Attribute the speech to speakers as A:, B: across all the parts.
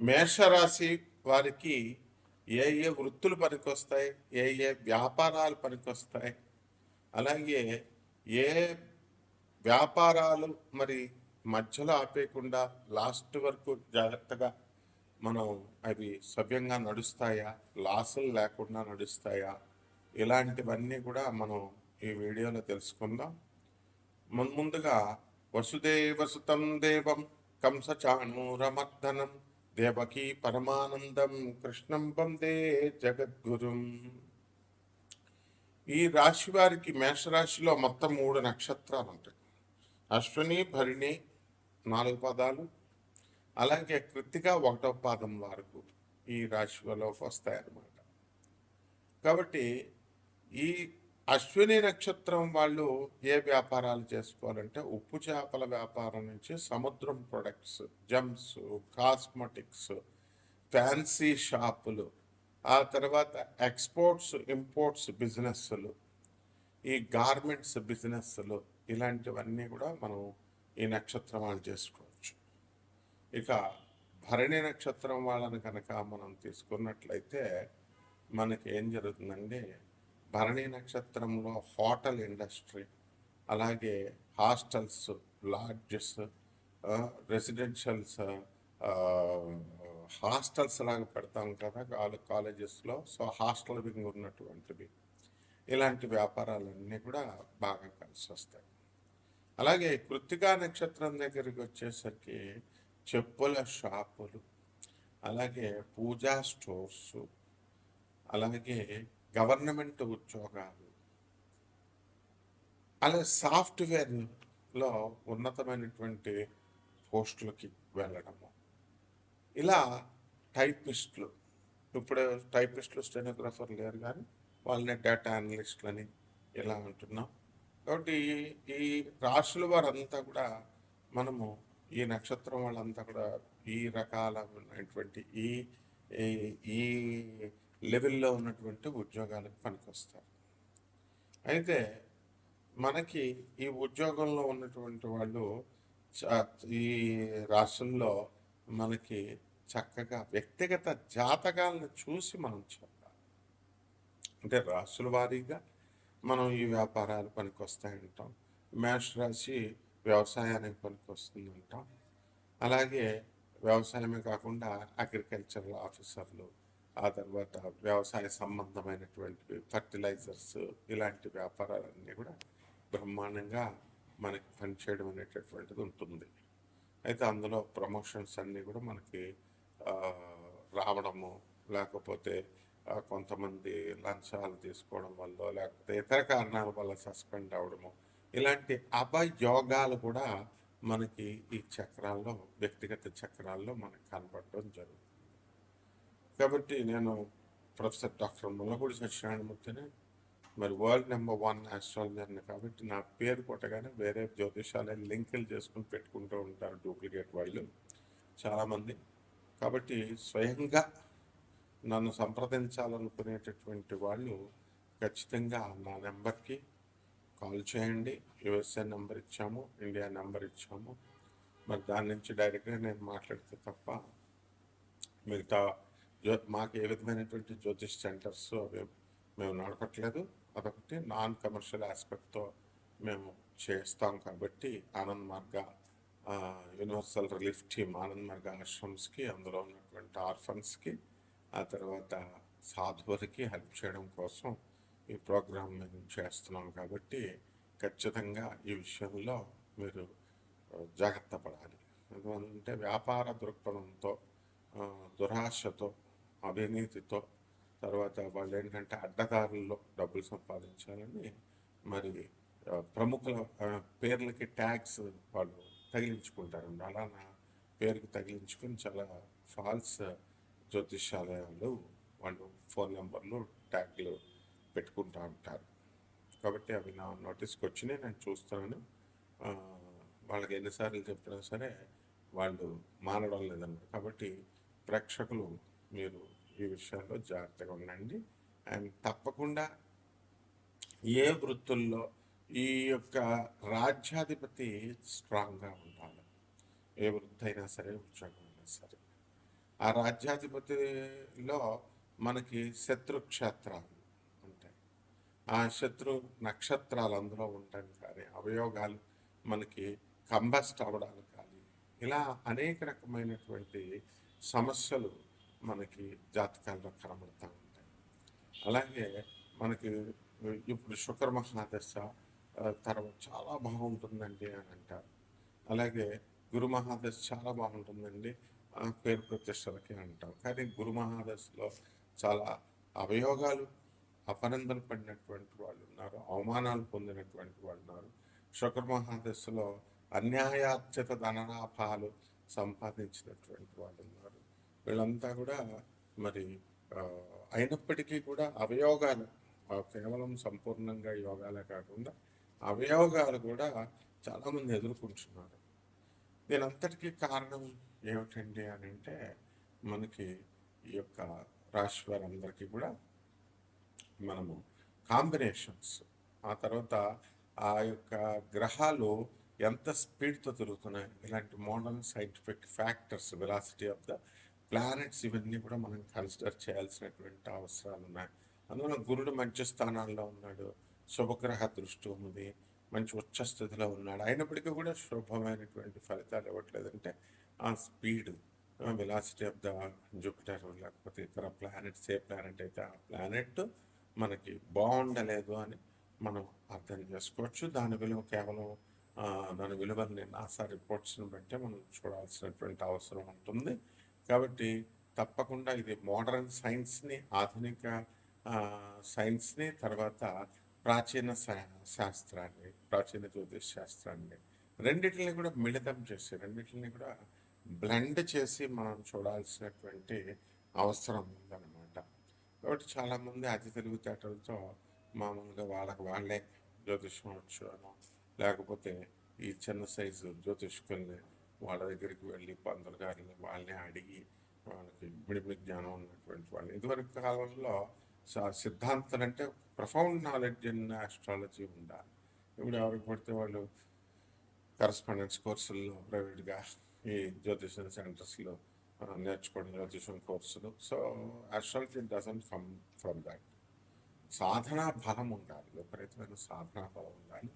A: మేషరాశి వారికి ఏ ఏ వృత్తులు పనికొస్తాయి? ఏ ఏ వ్యాపారాలు పనికొస్తాయి? అలాగే ఏ వ్యాపారాలు మరి మధ్యలో ఆపేయకుండా లాస్ట్ వరకు జాగ్రత్తగా మనం అవి సవ్యంగా నడుస్తాయా? లాసులు లేకుండా నడుస్తాయా? ఇలాంటివన్నీ కూడా మనం ఈ వీడియోలో తెలుసుకుందాం. మున్ ముందుగా వసుదేవసుతం దేవం కంసచాణూరమర్దనం దేవకీ పరమానందం కృష్ణం వందే జగద్గురుం. ఈ రాశి వారికి మేషరాశిలో మొత్తం మూడు నక్షత్రాలు ఉంటాయి. అశ్విని భరిణి నాలుగు పదాలు. అలాగే కృతిక ఒకటో పాదం వరకు ఈ రాశిలోకి వస్తాయన్నమాట. కాబట్టి ఈ అశ్విని నక్షత్రం వాళ్ళు ఏ వ్యాపారాలు చేసుకోవాలంటే ఉప్పు చేపల వ్యాపారం నుంచి సముద్రం ప్రొడక్ట్స్ జమ్స్ కాస్మెటిక్స్ ఫ్యాన్సీ షాపులు ఆ తర్వాత ఎక్స్పోర్ట్స్ ఇంపోర్ట్స్ బిజినెస్లు ఈ గార్మెంట్స్ బిజినెస్లు ఇలాంటివన్నీ కూడా మనం ఈ నక్షత్రం వాళ్ళు చేసుకోవచ్చు. ఇక భరణి నక్షత్రం వాళ్ళని కనుక మనం తీసుకున్నట్లయితే మనకి ఏం జరుగుతుందంటే భరణి నక్షత్రంలో హోటల్ ఇండస్ట్రీ అలాగే హాస్టల్స్ లాడ్జెస్ రెసిడెన్షియల్స్ హాస్టల్స్ లాగా పెడతాం కదా కాలే కాలేజెస్లో. సో హాస్టల్ వింగ్ ఉన్నటువంటివి. ఇలాంటి వ్యాపారాలన్నీ కూడా బాగా కలిసి వస్తాయి. అలాగే కృత్తికా నక్షత్రం దగ్గరికి వచ్చేసరికి చెప్పుల షాపులు అలాగే పూజా స్టోర్స్ అలాగే గవర్నమెంట్ ఉద్యోగాలు అలాగే సాఫ్ట్వేర్లో ఉన్నతమైనటువంటి పోస్టులకి వెళ్ళడము. ఇలా టైపిస్టులు ఇప్పుడు టైపిస్టులు స్టెనోగ్రాఫర్ లేరు కానీ వాళ్ళని డేటా అనలిస్టులని ఇలా అంటున్నాం. కాబట్టి ఈ- రాశుల వారంతా కూడా మనము ఈ నక్షత్రం వాళ్ళంతా కూడా ఈ రకాలైనటువంటి ఈ ఈ- ఈ లెవెల్లో ఉన్నటువంటి ఉద్యోగాలకు పనికొస్తారు అయితే మనకి ఈ ఉద్యోగంలో ఉన్నటువంటి వాళ్ళు చ- ఈ రాష్ట్రంలో మనకి చక్కగా వ్యక్తిగత జాతకాలను చూసి మనం చెప్పాలి. అంటే రాసుల వారీగా మనం ఈ వ్యాపారాలు పనికొస్తాయంటాం మేష రాశి వ్యవసాయానికి పనికొస్తుంది అంటాం. అలాగే వ్యవసాయమే కాకుండా అగ్రికల్చరల్ ఆఫీసర్లు ఆ తర్వాత వ్యవసాయ సంబంధమైనటువంటి ఫర్టిలైజర్స్ ఇలాంటి వ్యాపారాలన్నీ కూడా బ్రహ్మాండంగా మనకి పనిచేయడం అనేటటువంటిది ఉంటుంది. అయితే అందులో ప్రమోషన్స్ అన్నీ కూడా మనకి రావడము లేకపోతే కొంతమంది లంచాలు తీసుకోవడం వల్ల లేకపోతే ఇతర కారణాల వల్ల సస్పెండ్ అవ్వడము ఇలాంటి అపయోగాలు కూడా మనకి ఈ చక్రాల్లో వ్యక్తిగత చక్రాల్లో మనకు కనబడడం జరుగుతుంది. కాబట్టి నేను ప్రొఫెసర్ డాక్టర్ ముల్లపూడి సత్యనారాయణమూర్తిని మరి వరల్డ్ నెంబర్ వన్ ఆస్ట్రాలజర్ని కాబట్టి నా పేరు కొట్టగానే వేరే జ్యోతిషాలయ లింకులు చేసుకుని పెట్టుకుంటూ ఉంటారు డూప్లికేట్ వాళ్ళు చాలామంది. కాబట్టి స్వయంగా నన్ను సంప్రదించాలనుకునేటటువంటి వాళ్ళు ఖచ్చితంగా నా నెంబర్కి కాల్ చేయండి. యుఎస్ఏ నెంబర్ ఇచ్చాము ఇండియా నెంబర్ ఇచ్చాము. మరి దాని నుంచి డైరెక్ట్గా నేను మాట్లాడితే తప్ప మిగతా మాకు ఏ విధమైనటువంటి జ్యోతిష్ సెంటర్స్ అవి మేము నడపట్లేదు. అదొకటి నాన్ కమర్షియల్ ఆస్పెక్ట్తో మేము చేస్తాం కాబట్టి ఆనంద్ మార్గ యూనివర్సల్ రిలీఫ్ టీమ్ ఆనంద్ మార్గ ఆశ్రమ్స్కి అందులో ఉన్నటువంటి ఆర్ఫన్స్కి ఆ తర్వాత సాధువులకి హెల్ప్ చేయడం కోసం ఈ ప్రోగ్రామ్ మేము చేస్తున్నాం కాబట్టి ఖచ్చితంగా ఈ విషయంలో మీరు జాగ్రత్త పడాలి. ఎందుకంటే వ్యాపార దృక్పథంతో దురాశతో అవినీతితో. తర్వాత వాళ్ళు ఏంటంటే అడ్డదారుల్లో డబ్బులు సంపాదించాలని మరి ప్రముఖుల పేర్లకి ట్యాగ్స్ వాళ్ళు తగిలించుకుంటారు అలా నా పేరుకి తగిలించుకుని చాలా ఫాల్స్ జ్యోతిషాలయాలు వాళ్ళు ఫోన్ నెంబర్లు ట్యాగ్లు పెట్టుకుంటూ ఉంటారు. కాబట్టి అవి నా నోటీస్కి వచ్చినాయి నేను చూస్తున్నాను వాళ్ళకి ఎన్నిసార్లు చెప్పినా సరే వాళ్ళు మానడం లేదన్నారు కాబట్టి ప్రేక్షకులు మీరు ఈ విషయాల్లో జాగ్రత్తగా ఉండండి. అండ్ తప్పకుండా ఏ వృత్తుల్లో ఈ యొక్క రాజ్యాధిపతి స్ట్రాంగ్గా ఉండాలి. ఏ వృత్తి అయినా సరే ఉద్యోగం అయినా సరే. ఆ రాజ్యాధిపతిలో మనకి శత్రుక్షేత్రాలు ఉంటాయి. ఆ శత్రు నక్షత్రాలు అందులో ఉండడం కానీ అవయోగాలు మనకి కంబస్ట్ అవ్వడాలు కానీ ఇలా అనేక రకమైనటువంటి సమస్యలు మనకి జాతకాల్లో కనబడుతూ ఉంటాయి. అలాగే మనకి ఇప్పుడు శుక్ర మహాదశ తర్వాత చాలా బాగుంటుందండి అని అంటారు. అలాగే గురు మహాదశ చాలా బాగుంటుందండి ఆ, పేరు ప్రతిష్టలకి అంటాం కానీ గురు మహాదశలో చాలా అవయోగాలు అపనందలు పడినటువంటి వాళ్ళు ఉన్నారు అవమానాలు పొందినటువంటి వాళ్ళు ఉన్నారు. శుక్ర మహాదశలో అన్యాయార్జిత ధనలాభాలు సంపాదించినటువంటి వాళ్ళు ఉన్నారు. వీళ్ళంతా కూడా మరి అయినప్పటికీ కూడా అవయోగాలు కేవలం సంపూర్ణంగా యోగాలే కాకుండా అవయోగాలు కూడా చాలామంది ఎదుర్కొంటున్నారు. దీని అంతటికీ కారణం ఏమిటండి అని అంటే మనకి ఈ యొక్క రాశి వారందరికీ కూడా మనము కాంబినేషన్స్ ఆ తర్వాత ఆ యొక్క గ్రహాలు ఎంత స్పీడ్తో తిరుగుతున్నాయి ఇలాంటి modern scientific factors velocity of the planets ఇవన్నీ కూడా మనం కన్సిడర్ చేయాల్సినటువంటి అవసరాలు ఉన్నాయి. అందువల్ల గురుడు మంచి స్థానాల్లో ఉన్నాడు. శుభగ్రహ దృష్టి ఉంది. మంచి ఉచ్చ స్థితిలో ఉన్నాడు. అయినప్పటికీ కూడా శుభమైనటువంటి ఫలితాలు ఇవ్వట్లేదంటే ఆ speed velocity of the Jupiter లేకపోతే ఇతర ప్లానెట్స్ ఏ ప్లానెట్ అయితే ఆ ప్లానెట్ మనకి బాగుండలేదు అని మనం అర్థం చేసుకోవచ్చు. దాని విలువ కేవలం దాని విలువని నాసా రిపోర్ట్స్ని బట్టే మనం చూడాల్సినటువంటి అవసరం ఉంటుంది. కాబట్టి తప్పకుండా ఇది మోడర్న్ సైన్స్ని ఆధునిక సైన్స్ని తర్వాత ప్రాచీన శా- శాస్త్రాన్ని ప్రాచీన జ్యోతిష్ శాస్త్రాన్ని రెండిటిని కూడా మిళితం చేసి రెండిటిని కూడా బ్లెండ్ చేసి మనం చూడాల్సినటువంటి అవసరం ఉందన్నమాట. కాబట్టి చాలామంది అతి తెలివితేటలతో మామూలుగా వాళ్ళకి వాళ్ళే జ్యోతిష్యం వచ్చు లేకపోతే ఈ చిన్న సైజు జ్యోతిష్కుల్ని వాళ్ళ దగ్గరికి వెళ్ళి పంతులు గారిని వాళ్ళని అడిగి వాళ్ళకి మిడిమిడి జ్ఞానం ఉన్నటువంటి వాళ్ళు. ఇదివరకు కాలంలో సిద్ధాంతం అంటే ప్రఫౌండ్ నాలెడ్జ్ ఇన్ ఆస్ట్రాలజీ ఉండాలి. ఇప్పుడు ఎవరికి పడితే వాళ్ళు కరస్పాండెన్స్ కోర్సుల్లో ప్రైవేట్గా ఈ జ్యోతిషం సెంటర్స్లో నేర్చుకోవడం జ్యోతిషం కోర్సులు. So astrology doesn't come from that సాధనా బలం ఉండాలి. విపరీతమైన సాధనా బలం ఉండాలి.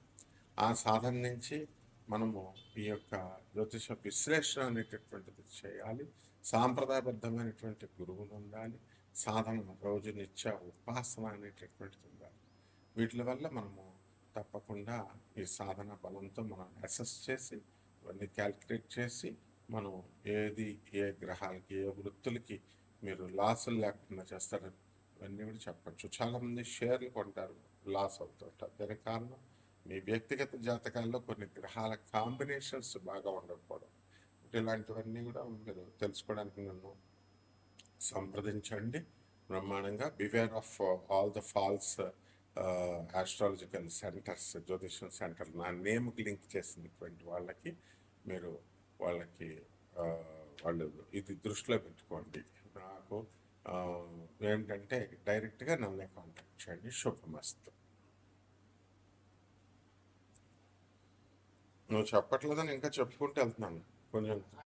A: ఆ సాధన నుంచి మనము ఈ యొక్క జ్యోతిష విశ్లేషణ అనేటటువంటిది చేయాలి. సాంప్రదాయబద్ధమైనటువంటి గురువులు ఉండాలి. సాధన రోజు నిత్య ఉపాసన అనేటటువంటిది ఉండాలి. వీటి వల్ల మనము తప్పకుండా ఈ సాధన బలంతో మనం అసెస్ చేసి ఇవన్నీ క్యాల్కులేట్ చేసి మనం ఏది ఏ గ్రహాలకి ఏ వృత్తులకి మీరు లాసులు లేకుండా చేస్తారని ఇవన్నీ కూడా చెప్పచ్చు. చాలామంది షేర్లు కొంటారు లాస్ అవుతుంటారు. దానికి కారణం మీ వ్యక్తిగత జాతకాల్లో కొన్ని గ్రహాల కాంబినేషన్స్ బాగా ఉండకపోవడం. ఇలాంటివన్నీ కూడా మీరు తెలుసుకోవడానికి నన్ను సంప్రదించండి. బ్రహ్మాండంగా beware of all the false astrological centres జ్యోతిషం సెంటర్ నా నేమ్కి లింక్ చేసినటువంటి వాళ్ళకి మీరు వాళ్ళకి uh, వాళ్ళు ఇది దృష్టిలో పెట్టుకోండి. నాకు uh, ఏంటంటే డైరెక్ట్గా నన్నే కాంటాక్ట్ చేయండి. శుభమస్తు. నువ్వు చెప్పట్లేదని ఇంకా చెప్పుకుంటూ వెళ్తున్నాను. కొంచెం